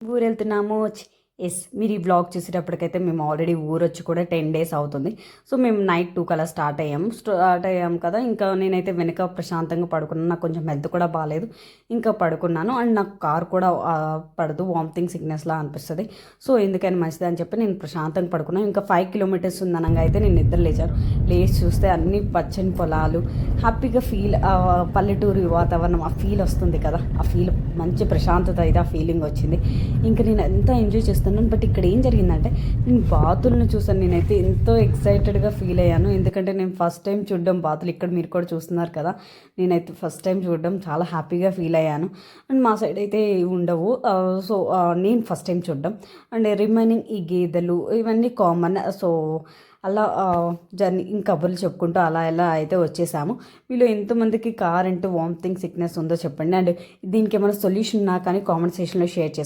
ఊరు వెళ్తున్నాము ఎస్ మీరు ఈ బ్లాగ్ చూసేటప్పటికైతే మేము ఆల్రెడీ ఊరు వచ్చి కూడా టెన్ డేస్ అవుతుంది. సో మేము నైట్ టూ కల్లా స్టార్ట్ అయ్యాము స్టార్ట్ అయ్యాం కదా ఇంకా నేనైతే వెనక ప్రశాంతంగా పడుకున్నాను నాకు కొంచెం హెల్త్ కూడా బాగాలేదు ఇంకా పడుకున్నాను. అండ్ నాకు కార్ కూడా పడదు. వామిటింగ్ సిగ్నెస్లా అనిపిస్తుంది. సో ఎందుకని మంచిది అని చెప్పి నేను ప్రశాంతంగా పడుకున్నాను ఇంకా ఫైవ్ కిలోమీటర్స్ ఉందనగా అయితే నేను నిద్ర లేచాను. లేచి చూస్తే అన్ని పచ్చని పొలాలు. హ్యాపీగా ఫీల్ పల్లెటూరు వాతావరణం ఆ ఫీల్ వస్తుంది కదా. ఆ ఫీల్ మంచి ప్రశాంతత అయితే ఆ ఫీలింగ్ వచ్చింది. ఇంకా నేను ఎంత ఎంజాయ్ చేస్తాను చేస్తున్నాను. బట్ ఇక్కడ ఏం జరిగిందంటే నేను బాతులను చూసాను నేనైతే ఎంతో ఎక్సైటెడ్గా ఫీల్ అయ్యాను. ఎందుకంటే నేను ఫస్ట్ టైం చూడడం బాతులు. ఇక్కడ మీరు కూడా చూస్తున్నారు కదా. నేనైతే ఫస్ట్ టైం చూడడం చాలా హ్యాపీగా ఫీల్ అయ్యాను. అండ్ మా సైడ్ అయితే ఉండవు. Uh, సో uh, నేను ఫస్ట్ టైం చూడడం. అండ్ రిమైనింగ్ ఈ గేదెలు ఇవన్నీ కామన్ సో అలా uh, జర్నీ ఇంకా కబుర్లు చెప్పుకుంటూ అలా ఎలా అయితే వచ్చేసాము. మీలో ఎంతమందికి కార్ అంటూ వామిటింగ్ సిక్నెస్ ఉందో చెప్పండి. అండ్ దీనికి ఏమైనా సొల్యూషన్ ఉన్నా కానీ కామెంట్ సెక్షన్లో షేర్ చేస్తాను.